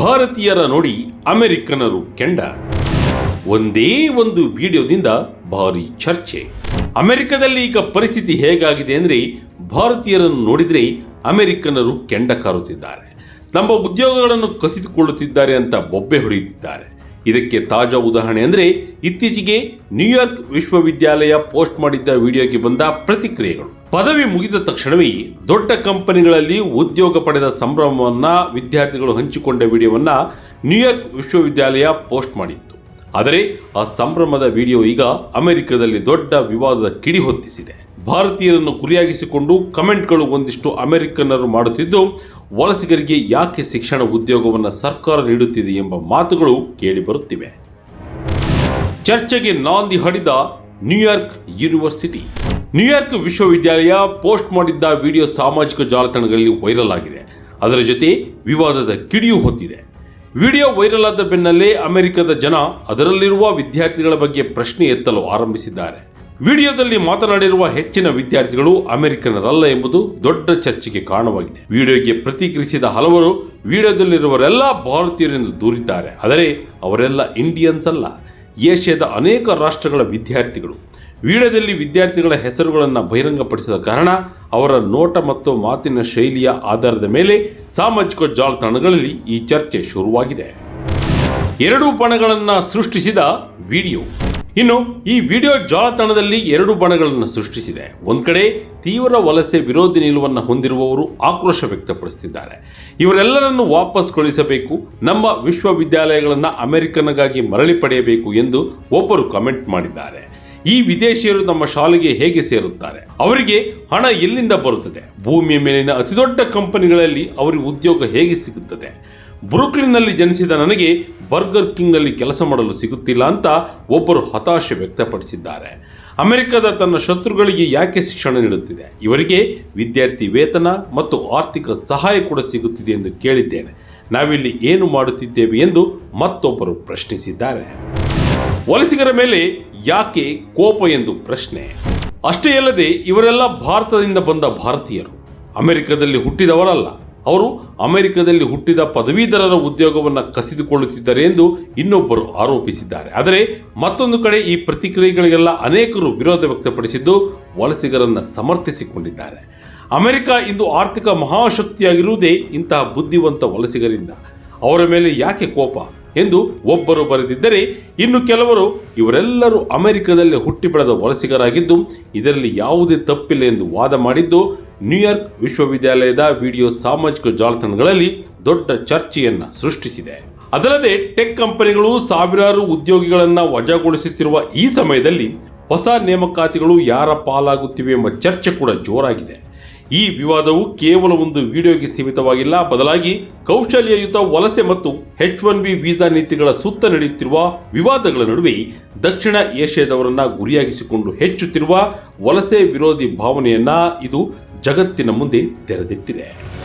ಭಾರತೀಯರ ನೋಡಿ ಅಮೆರಿಕನರು ಕೆಂಡ. ಒಂದೇ ಒಂದು ವಿಡಿಯೋದಿಂದ ಭಾರಿ ಚರ್ಚೆ. ಅಮೆರಿಕದಲ್ಲಿ ಈಗ ಪರಿಸ್ಥಿತಿ ಹೇಗಾಗಿದೆ ಅಂದರೆ ಭಾರತೀಯರನ್ನು ನೋಡಿದರೆ ಅಮೆರಿಕನರು ಕೆಂಡ ಕಾರುತ್ತಿದ್ದಾರೆ. ತಮ್ಮ ಉದ್ಯೋಗಗಳನ್ನು ಕಸಿದುಕೊಳ್ಳುತ್ತಿದ್ದಾರೆ ಅಂತ ಬೊಬ್ಬೆ ಹೊಡೆಯುತ್ತಿದ್ದಾರೆ. ಇದಕ್ಕೆ ತಾಜಾ ಉದಾಹರಣೆ ಅಂದರೆ ಇತ್ತೀಚೆಗೆ ನ್ಯೂಯಾರ್ಕ್ ವಿಶ್ವವಿದ್ಯಾಲಯ ಪೋಸ್ಟ್ ಮಾಡಿದ್ದ ವಿಡಿಯೋಗೆ ಬಂದ ಪ್ರತಿಕ್ರಿಯೆಗಳು. ಪದವಿ ಮುಗಿದ ತಕ್ಷಣವೇ ದೊಡ್ಡ ಕಂಪನಿಗಳಲ್ಲಿ ಉದ್ಯೋಗ ಪಡೆದ ಸಂಭ್ರಮವನ್ನು ವಿದ್ಯಾರ್ಥಿಗಳು ಹಂಚಿಕೊಂಡ ವಿಡಿಯೋವನ್ನ ನ್ಯೂಯಾರ್ಕ್ ವಿಶ್ವವಿದ್ಯಾಲಯ ಪೋಸ್ಟ್ ಮಾಡಿತ್ತು. ಆದರೆ ಆ ಸಂಭ್ರಮದ ವಿಡಿಯೋ ಈಗ ಅಮೆರಿಕದಲ್ಲಿ ದೊಡ್ಡ ವಿವಾದದ ಕಿಡಿ ಹೊತ್ತಿಸಿದೆ. ಭಾರತೀಯರನ್ನು ಗುರಿಯಾಗಿಸಿಕೊಂಡು ಕಮೆಂಟ್ಗಳು ಒಂದಿಷ್ಟು ಅಮೆರಿಕನ್ನರು ಮಾಡುತ್ತಿದ್ದು, ವಲಸಿಗರಿಗೆ ಯಾಕೆ ಶಿಕ್ಷಣ ಉದ್ಯೋಗವನ್ನು ಸರ್ಕಾರ ನೀಡುತ್ತಿದೆ ಎಂಬ ಮಾತುಗಳು ಕೇಳಿಬರುತ್ತಿವೆ ಚರ್ಚೆಗೆ ನಾಂದಿ ಹಾಡಿದ New York university. New York ವಿಶ್ವವಿದ್ಯಾಲಯ ಪೋಸ್ಟ್ ಮಾಡಿದ್ದ ವಿಡಿಯೋ ಸಾಮಾಜಿಕ ಜಾಲತಾಣಗಳಲ್ಲಿ ವೈರಲ್ ಆಗಿದೆ. ಅದರ ಜೊತೆ ವಿವಾದದ ಕಿಡಿಯೂ ಹೊತ್ತಿದೆ. ವಿಡಿಯೋ ವೈರಲ್ ಆದ ಬೆನ್ನಲ್ಲೇ ಅಮೆರಿಕದ ಜನ ಅದರಲ್ಲಿರುವ ವಿದ್ಯಾರ್ಥಿಗಳ ಬಗ್ಗೆ ಪ್ರಶ್ನೆ ಎತ್ತಲು ಆರಂಭಿಸಿದ್ದಾರೆ. ವಿಡಿಯೋದಲ್ಲಿ ಮಾತನಾಡಿರುವ ಹೆಚ್ಚಿನ ವಿದ್ಯಾರ್ಥಿಗಳು ಅಮೆರಿಕನರಲ್ಲ ಎಂಬುದು ದೊಡ್ಡ ಚರ್ಚೆಗೆ ಕಾರಣವಾಗಿದೆ. ವಿಡಿಯೋಗೆ ಪ್ರತಿಕ್ರಿಯಿಸಿದ ಹಲವರು ವಿಡಿಯೋದಲ್ಲಿರುವರೆಲ್ಲ ಭಾರತೀಯರೆಂದು ದೂರಿದ್ದಾರೆ. ಆದರೆ ಅವರೆಲ್ಲ ಇಂಡಿಯನ್ಸ್ ಅಲ್ಲ. ಏಷ್ಯಾದ ಅನೇಕ ರಾಷ್ಟ್ರಗಳ ವಿದ್ಯಾರ್ಥಿಗಳು. ವಿಡಿಯೋದಲ್ಲಿ ವಿದ್ಯಾರ್ಥಿಗಳ ಹೆಸರುಗಳನ್ನು ಬಹಿರಂಗಪಡಿಸಿದ ಕಾರಣ ಅವರ ನೋಟ ಮತ್ತು ಮಾತಿನ ಶೈಲಿಯ ಆಧಾರದ ಮೇಲೆ ಸಾಮಾಜಿಕ ಜಾಲತಾಣಗಳಲ್ಲಿ ಈ ಚರ್ಚೆ ಶುರುವಾಗಿದೆ. ಎರಡು ಪಣಗಳನ್ನು ಸೃಷ್ಟಿಸಿದ ವಿಡಿಯೋ. ಇನ್ನು, ಈ ವಿಡಿಯೋ ಜಾಲತಾಣದಲ್ಲಿ ಎರಡು ಬಣಗಳನ್ನು ಸೃಷ್ಟಿಸಿದೆ. ಒಂದು ಕಡೆ ತೀವ್ರ ವಲಸೆ ವಿರೋಧಿ ನಿಲುವನ್ನು ಹೊಂದಿರುವವರು ಆಕ್ರೋಶ ವ್ಯಕ್ತಪಡಿಸುತ್ತಿದ್ದಾರೆ. ಇವರೆಲ್ಲರನ್ನು ವಾಪಸ್ ಕಳುಹಿಸಬೇಕು, ನಮ್ಮ ವಿಶ್ವವಿದ್ಯಾಲಯಗಳನ್ನು ಅಮೆರಿಕನಗಾಗಿ ಮರಳಿ ಪಡೆಯಬೇಕು ಎಂದು ಒಬ್ಬರು ಕಮೆಂಟ್ ಮಾಡಿದ್ದಾರೆ. ಈ ವಿದೇಶಿಯರು ನಮ್ಮ ಶಾಲೆಗೆ ಹೇಗೆ ಸೇರುತ್ತಾರೆ? ಅವರಿಗೆ ಹಣ ಎಲ್ಲಿಂದ ಬರುತ್ತದೆ? ಭೂಮಿಯ ಮೇಲಿನ ಅತಿದೊಡ್ಡ ಕಂಪನಿಗಳಲ್ಲಿ ಅವರಿಗೆ ಉದ್ಯೋಗ ಹೇಗೆ ಸಿಗುತ್ತದೆ? ಬ್ರೂಕ್ಲಿನ್ನಲ್ಲಿ ಜನಿಸಿದ ನನಗೆ ಬರ್ಗರ್ ಕಿಂಗ್ನಲ್ಲಿ ಕೆಲಸ ಮಾಡಲು ಸಿಗುತ್ತಿಲ್ಲ ಅಂತ ಒಬ್ಬರು ಹತಾಶೆ ವ್ಯಕ್ತಪಡಿಸಿದ್ದಾರೆ. ಅಮೆರಿಕದ ತನ್ನ ಶತ್ರುಗಳಿಗೆ ಯಾಕೆ ಶಿಕ್ಷಣ ನೀಡುತ್ತಿದೆ? ಇವರಿಗೆ ವಿದ್ಯಾರ್ಥಿ ವೇತನ ಮತ್ತು ಆರ್ಥಿಕ ಸಹಾಯ ಕೂಡ ಸಿಗುತ್ತಿದೆ ಎಂದು ಕೇಳಿದ್ದೇನೆ. ನಾವಿಲ್ಲಿ ಏನು ಮಾಡುತ್ತಿದ್ದೇವೆ ಎಂದು ಮತ್ತೊಬ್ಬರು ಪ್ರಶ್ನಿಸಿದ್ದಾರೆ. ವಲಸಿಗರ ಮೇಲೆ ಯಾಕೆ ಕೋಪ ಎಂದು ಪ್ರಶ್ನೆ. ಅಷ್ಟೇ ಅಲ್ಲದೆ ಇವರೆಲ್ಲ ಭಾರತದಿಂದ ಬಂದ ಭಾರತೀಯರು. ಅಮೆರಿಕದಲ್ಲಿ ಹುಟ್ಟಿದವರಲ್ಲ. ಅವರು ಅಮೆರಿಕದಲ್ಲಿ ಹುಟ್ಟಿದ ಪದವೀಧರರ ಉದ್ಯೋಗವನ್ನು ಕಸಿದುಕೊಳ್ಳುತ್ತಿದ್ದಾರೆ ಎಂದು ಇನ್ನೊಬ್ಬರು ಆರೋಪಿಸಿದ್ದಾರೆ. ಆದರೆ ಮತ್ತೊಂದು ಕಡೆ ಈ ಪ್ರತಿಕ್ರಿಯೆಗಳಿಗೆಲ್ಲ ಅನೇಕರು ವಿರೋಧ ವ್ಯಕ್ತಪಡಿಸಿದ್ದು ವಲಸಿಗರನ್ನು ಸಮರ್ಥಿಸಿಕೊಂಡಿದ್ದಾರೆ. ಅಮೆರಿಕ ಇಂದು ಆರ್ಥಿಕ ಮಹಾಶಕ್ತಿಯಾಗಿರುವುದೇ ಇಂತಹ ಬುದ್ಧಿವಂತ ವಲಸಿಗರಿಂದ. ಅವರ ಮೇಲೆ ಯಾಕೆ ಕೋಪ ಎಂದು ಒಬ್ಬರು ಬರೆದಿದ್ದರೆ, ಇನ್ನು ಕೆಲವರು ಇವರೆಲ್ಲರೂ ಅಮೆರಿಕದಲ್ಲಿ ಹುಟ್ಟಿ ಬೆಳೆದ ವಲಸಿಗರಾಗಿದ್ದು ಇದರಲ್ಲಿ ಯಾವುದೇ ತಪ್ಪಿಲ್ಲ ಎಂದು ವಾದ ಮಾಡಿದ್ದು ನ್ಯೂಯಾರ್ಕ್ ವಿಶ್ವವಿದ್ಯಾಲಯದ ವಿಡಿಯೋ ಸಾಮಾಜಿಕ ಜಾಲತಾಣಗಳಲ್ಲಿ ದೊಡ್ಡ ಚರ್ಚೆಯನ್ನು ಸೃಷ್ಟಿಸಿದೆ. ಅದಲ್ಲದೆ ಟೆಕ್ ಕಂಪನಿಗಳು ಸಾವಿರಾರು ಉದ್ಯೋಗಿಗಳನ್ನು ವಜಾಗೊಳಿಸುತ್ತಿರುವ ಈ ಸಮಯದಲ್ಲಿ ಹೊಸ ನೇಮಕಾತಿಗಳು ಯಾರ ಪಾಲಾಗುತ್ತಿವೆ ಎಂಬ ಚರ್ಚೆ ಕೂಡ ಜೋರಾಗಿದೆ. ಈ ವಿವಾದವು ಕೇವಲ ಒಂದು ವಿಡಿಯೋಗೆ ಸೀಮಿತವಾಗಿಲ್ಲ, ಬದಲಾಗಿ ಕೌಶಲ್ಯಯುತ ವಲಸೆ ಮತ್ತು ಹೆಚ್ ಒನ್ ಬಿ ವೀಸಾ ನೀತಿಗಳ ಸುತ್ತ ನಡೆಯುತ್ತಿರುವ ವಿವಾದಗಳ ನಡುವೆ ದಕ್ಷಿಣ ಏಷ್ಯಾದವರನ್ನ ಗುರಿಯಾಗಿಸಿಕೊಂಡು ಹೆಚ್ಚುತ್ತಿರುವ ವಲಸೆ ವಿರೋಧಿ ಭಾವನೆಯನ್ನ ಇದು ಜಗತ್ತಿನ ಮುಂದೆ ತೆರೆದಿಟ್ಟಿದೆ.